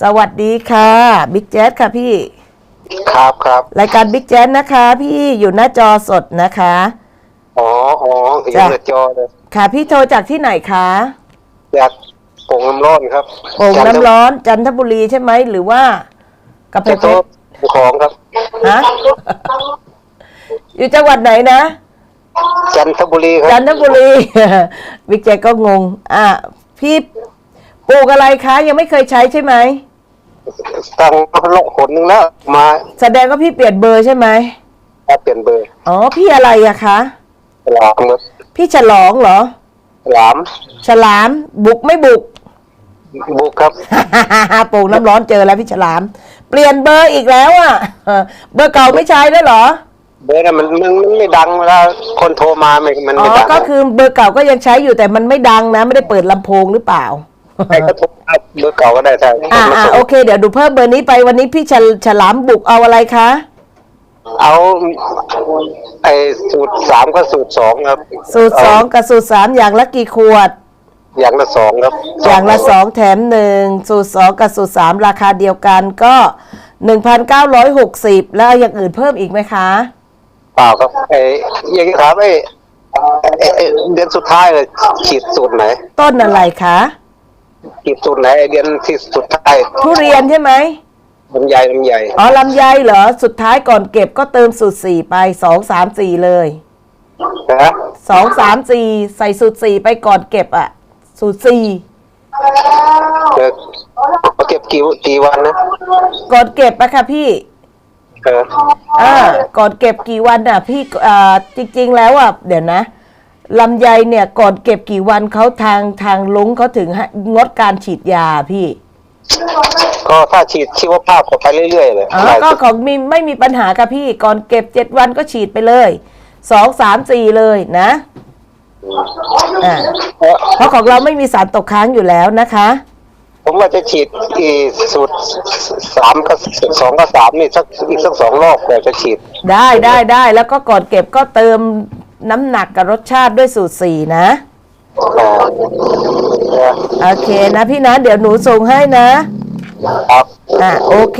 สวัสดีค่ะบิ๊กแจ๊สค่ะพี่ ครับครับรายการบิ๊กแจ๊สนะคะ พี่อยู่หน้าจอสดนะคะ อ๋ออ๋อเห็นจ้ะในจอเลยค่ะ พี่โทรจากที่ไหนคะอยากโป่งน้ำร้อนครับโป่งน้ำร้อนจันทบุรีใช่ไหมหรือว่ากาแฟจะเพโทรชรของครับฮะอยู่จังหวัดไหนนะจันทบุรีคจัรับนทบุรีบิ๊กแจ๊สก็งง อะ พี่ปลูกอะไรคะ ยังไม่เคยใช้ใช่ไหม ตั้งโลกหนหนึ่งแล้วมาแสดงว่าพี่เปลี่ยนเบอร์ใช่ไหมเปลี่ยนเบอร์อ๋อพี่อะไรอะคะหลามครับพี่ฉลองเหรอหลามฉลามบุกไม่บุก บุกครับปลูกน้ำร้อนเจอแล้วพี่ฉลาม เปลี่ยนเบอร์อีกแล้วอะเออเบอร์เก่าไม่ใช้แล้วเหรอ เบอร์นั้นมันมันมันไม่ดังเวลาคนโทรมาไม่มันอ๋อไม่ดังก็คือเบอร์เก่าก็ยังใช้อยู่แต่มันไม่ดังนะ ไม่ได้เปิดลำโพงหรือเปล่า ใครก็โทรมาเบอร์เก่าก็ได้ใช่อ่ามาอ่าส่งโอเค เดี๋ยวดูเพิ่มเบอร์นี้ไปวันนี้พี่ฉลฉลามบุกเอาอะไรคะเอาไอ้สูตรสามก็สูตรสองครับสูตรสองกับสูตรสามอย่างละกี่ขวด อย่างละสองครับอย่างละสองแถมหนึ่งสูตรสองกับสูตรสามราคาเดียวกันก็หนึ่งพันเก้าร้อยหกสิบแล้วเอาอย่างอื่นเพิ่มอีกไหมคะ เปล่าครับไอ้อยังนี้ถามไอ้ไอ้ไอ้เดือนสุดท้ายเลยฉีดสูตรไหน ต้นอะไรคะ ฉีดสูตรไหนไอ้เดือนที่สุดท้ายทุเรียนใช่ไหมลำไยลำไยอ๋อลำไยเหรอ สุดท้ายก่อนเก็บก็เติมสูตรสี่ไปสองสามสี่เลยนะสองสามสี่ใส่สูตรสี่ไปก่อนเก็บอะสูตรสี่เออเขาเก็บกี่กี่วันนะก่อนเก็บอะค่ะพี่เออ อ่าก่อนเก็บกี่วันอะพี่อ่าจริง ๆ แล้วอะเดี๋ยวนะ ลำไยเนี่ยก่อนเก็บกี่วันเขาทางทางลุงเขาถึงให้งดการฉีดยาพี่ก็ถ้าฉีดชีวภาพก็ไปเรื่อยๆเลยอ๋อได้ก็ของมีไม่มีปัญหาค่ะพี่ ก่อนเก็บเจ็ดวันก็ฉีดไปเลยสองสามสี่เลยนะอ่าเออเพราะของเราไม่มีสารตกค้างอยู่แล้วนะคะ ผมว่าจะฉีดอีสูตรสามกับสองกับสามนี่สักอีกสักสองรอบกว่าจะฉีด ได้ได้ได้แล้วก็ก่อนเก็บก็เติม น้ำหนักกับรสชาติด้วยสูตรสี่นะอ่าเออโอเคนะพี่นะ เดี๋ยวหนูส่งให้นะ ครับ อะโอเค